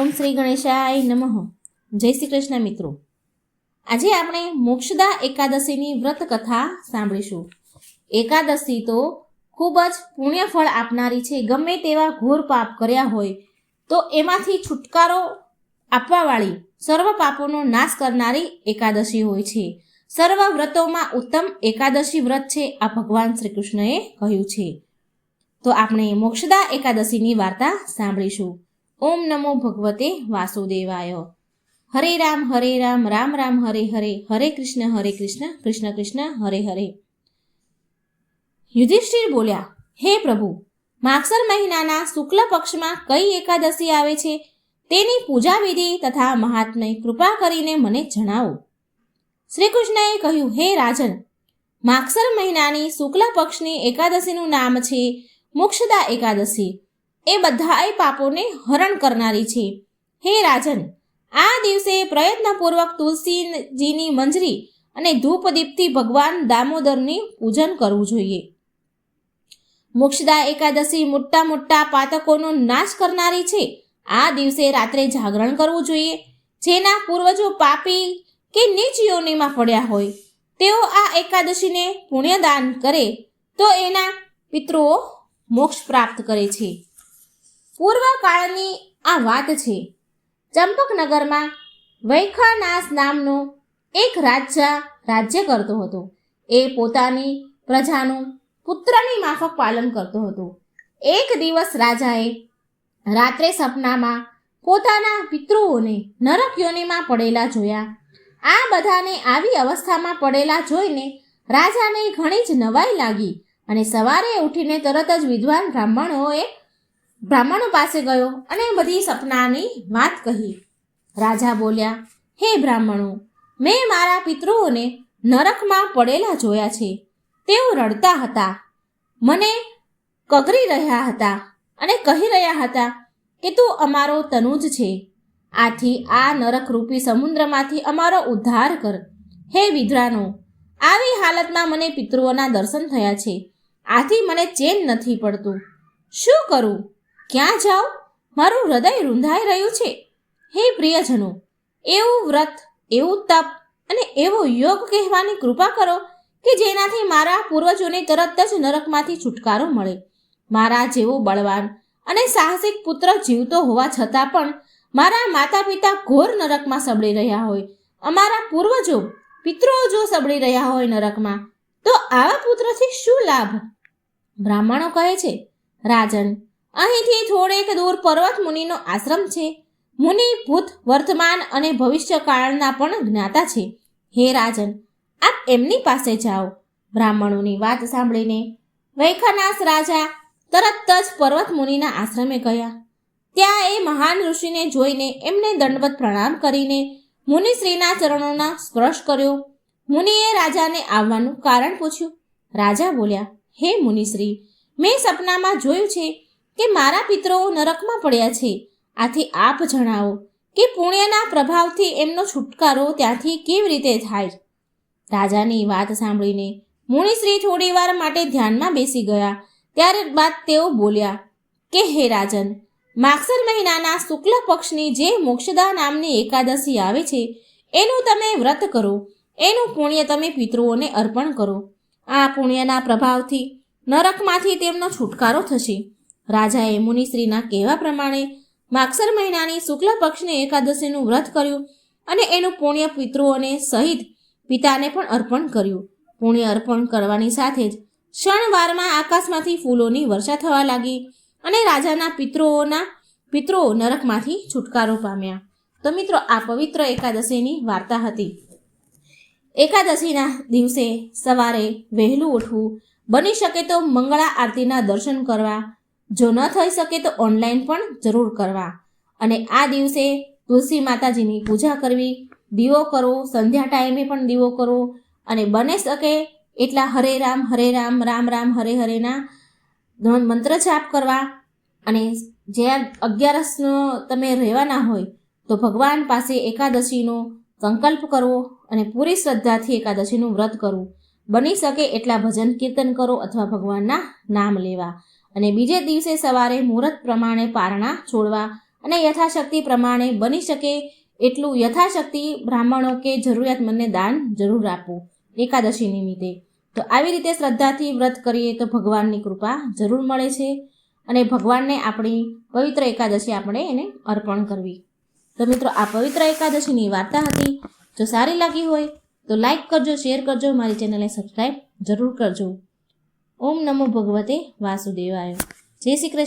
ઓમ શ્રી ગણેશાય નમઃ. જય શ્રી કૃષ્ણ મિત્રો. આજે આપણે મોક્ષદા એકાદશીની વ્રત કથા સાંભળીશું. એકાદશી તો ખૂબ જ પુણ્યફળ આપનારી છે. ગમે તેવા ઘોર પાપ કર્યા હોય, તો એમાંથી છુટકારો આપવાવાળી સર્વ પાપોનો નાશ કરનારી એકાદશી હોય છે. સર્વ વ્રતોમાં ઉત્તમ એકાદશી વ્રત છે, આ ભગવાન શ્રી કૃષ્ણએ કહ્યું છે. તો આપણે મોક્ષદા એકાદશીની વાર્તા સાંભળીશું. ઓમ નમો ભગવતે વાસુદેવાય. હરે રામ હરે રામ રામ રામ, હરે હરે હરે કૃષ્ણ હરે કૃષ્ણ કૃષ્ણ કૃષ્ણ, હરે હરે. યુધિષ્ઠિર બોલ્યા, હે પ્રભુ, માગસર મહિનાના શુક્લ પક્ષમાં કઈ એકાદશી આવે છે? તેની પૂજા વિધિ તથા મહાત્મય કૃપા કરીને મને જણાવો. શ્રી કૃષ્ણએ કહ્યું, હે રાજન, માગસર મહિનાની શુક્લ પક્ષની એકાદશીનું નામ છે મોક્ષદા એકાદશી. એ બધાએ પાપોને હરણ કરનારી છે. હે રાજન, આ દિવસે પ્રયત્નપૂર્વક તુલસીજીની મંજરી અને ધૂપદીપથી ભગવાન દામોદરની પૂજન કરવું જોઈએ. મોક્ષદા એકાદશી મોટા મોટા પાતકોનો નાશ કરનારી છે. આ દિવસે રાત્રે જાગરણ કરવું જોઈએ. જેના પૂર્વજો પાપી કે નીચ યોનિમાં પડ્યા હોય. તેઓ આ એકાદશીને પુણ્યદાન કરે તો એના પિતૃઓ મોક્ષ પ્રાપ્ત કરે છે. પૂર્વકાળની આ વાત છે. ચંપકનગરમાં વૈખાનાસ નામનો એક રાજા રાજ્ય કરતો હતો. એ પોતાની પ્રજાનું પુત્રની માફક પાલન કરતો હતો. એક દિવસ રાજાએ રાત્રે સપનામાં પોતાના પિતૃઓને નરક યોનિમાં પડેલા જોયા. આ બધાને આવી અવસ્થામાં પડેલા જોઈને રાજાને ઘણી જ નવાઈ લાગી અને સવારે ઉઠીને તરત જ વિદ્વાન બ્રાહ્મણોએ બ્રાહ્મણો પાસે ગયો અને બધી સપનાની વાત કહી. રાજા બોલ્યા, હે બ્રાહ્મણો, મેં મારા પિતૃઓને નરકમાં પડેલા જોયા છે. તેઓ રડતા હતા, મને કગરી રહ્યા હતા અને કહી રહ્યા હતા કે તું અમારો તનુજ છે. આથી આ નરકરૂપી સમુદ્રમાંથી અમારો ઉદ્ધાર કર. હે વિદ્રાનો આવી હાલતમાં મને પિતૃઓના દર્શન થયા છે. આથી મને ચેન નથી પડતું. શું કરું? ક્યાં જાઓ? મારું હૃદય રૂંધાઈ રહ્યું છે. હે પ્રિયજનો, એવું વ્રત, એવું તપ અને એવો યોગ કહેવાની કૃપા કરો કે જેનાથી મારા પૂર્વજોને તરત જ નરકમાંથી છુટકારો મળે. મારા જેવો બળવાન અને સાહસિક પુત્ર જીવતો હોવા છતાં પણ મારા માતા પિતા ઘોર નરકમાં સબળી રહ્યા હોય. અમારા પૂર્વજો પિતૃઓ જો સબળી રહ્યા હોય નરકમાં. તો આવા પુત્રથી શું લાભ? બ્રાહ્મણો કહે છે, રાજન અહીંથી થોડેક દૂર પર્વત મુનિનો આશ્રમ છે. મુનિ ભૂત વર્તમાન અને ભવિષ્યકાળના પણ જ્ઞાતા છે. હે રાજન, આપ એમની પાસે જાઓ. બ્રાહ્મણોની વાત સાંભળીને વૈખાનાસ રાજા તરત જ પર્વત મુનિના આશ્રમે ગયા. ત્યાં એ મહાન ઋષિને જોઈને એમને દંડવત પ્રણામ કરીને મુનિશ્રીના ચરણોના સ્પર્શ કર્યો. મુનિએ રાજાને આવવાનું કારણ પૂછ્યું. રાજા બોલ્યા, હે મુનિશ્રી, મેં સપનામાં જોયું છે કે મારા પિતરો નરકમાં પડ્યા છે. આથી આપ જણાવો કે પુણ્યના પ્રભાવથી એમનો છુટકારો ત્યાંથી કેવી રીતે થાય? રાજાની વાત સાંભળીને મુનિશ્રી થોડીવાર માટે ધ્યાનમાં બેસી ગયા. ત્યારબાદ તેઓ બોલ્યા, કે હે રાજન, માગસર મહિનાના શુક્લ પક્ષની જે મોક્ષદા નામની એકાદશી આવે છે, એનું તમે વ્રત કરો. એનું પુણ્ય તમે પિતૃઓને અર્પણ કરો. આ પુણ્યના પ્રભાવથી નરકમાંથી તેમનો છુટકારો થશે. રાજાએ મુનિશ્રીના કહેવા પ્રમાણે માગસર મહિનાની શુક્લ પક્ષની એકાદશીનું વ્રત કર્યું અને એનું પુણ્ય પિતૃઓને સહિત પિતાને પણ અર્પણ કર્યું. પુણ્ય અર્પણ કરવાની સાથે જ ક્ષણવારમાં આકાશમાંથી ફૂલોની વર્ષા થવા લાગી અને રાજાના પિતૃઓના પિતૃઓ નરકમાંથી છુટકારો પામ્યા. તો મિત્રો, આ પવિત્ર એકાદશીની વાર્તા હતી. એકાદશીના દિવસે સવારે વહેલું ઉઠવું. બની શકે તો મંગળા આરતીના દર્શન કરવા જો ન થઈ શકે તો ઓનલાઈન પણ જરૂર કરવા. અને આ દિવસે તુલસી માતાજીની પૂજા કરવી, દીવો કરો સંધ્યા ટાઈમે પણ દીવો કરો અને બને શકે એટલા હરે રામ હરે રામ રામ રામ, હરે હરેના મંત્ર જાપ કરવા. અને જ્યાં અગિયારસનો તમે રહેવાના હોય તો ભગવાન પાસે એકાદશીનો સંકલ્પ કરવો અને પૂરી શ્રદ્ધાથી એકાદશીનું વ્રત કરવું. બની શકે એટલા ભજન કીર્તન કરો અથવા ભગવાનના નામ લેવા. અને બીજે દિવસે સવારે મુહૂર્ત પ્રમાણે પારણા છોડવા અને યથાશક્તિ પ્રમાણે બની શકે એટલું યથાશક્તિ બ્રાહ્મણો કે જરૂરિયાતમંદને દાન જરૂર આપવું. એકાદશી નિમિત્તે તો આવી રીતે શ્રદ્ધાથી વ્રત કરીએ તો ભગવાનની કૃપા જરૂર મળે છે અને ભગવાનને આપણી પવિત્ર એકાદશી આપણે એને અર્પણ કરવી. તો મિત્રો, આ પવિત્ર એકાદશીની વાર્તા હતી. જો સારી લાગી હોય તો લાઈક કરજો, શેર કરજો, મારી ચેનલને સબસ્ક્રાઈબ જરૂર કરજો. ઓમ નમો ભગવતે વાસુદેવાય. જય શ્રી કૃષ્ણ.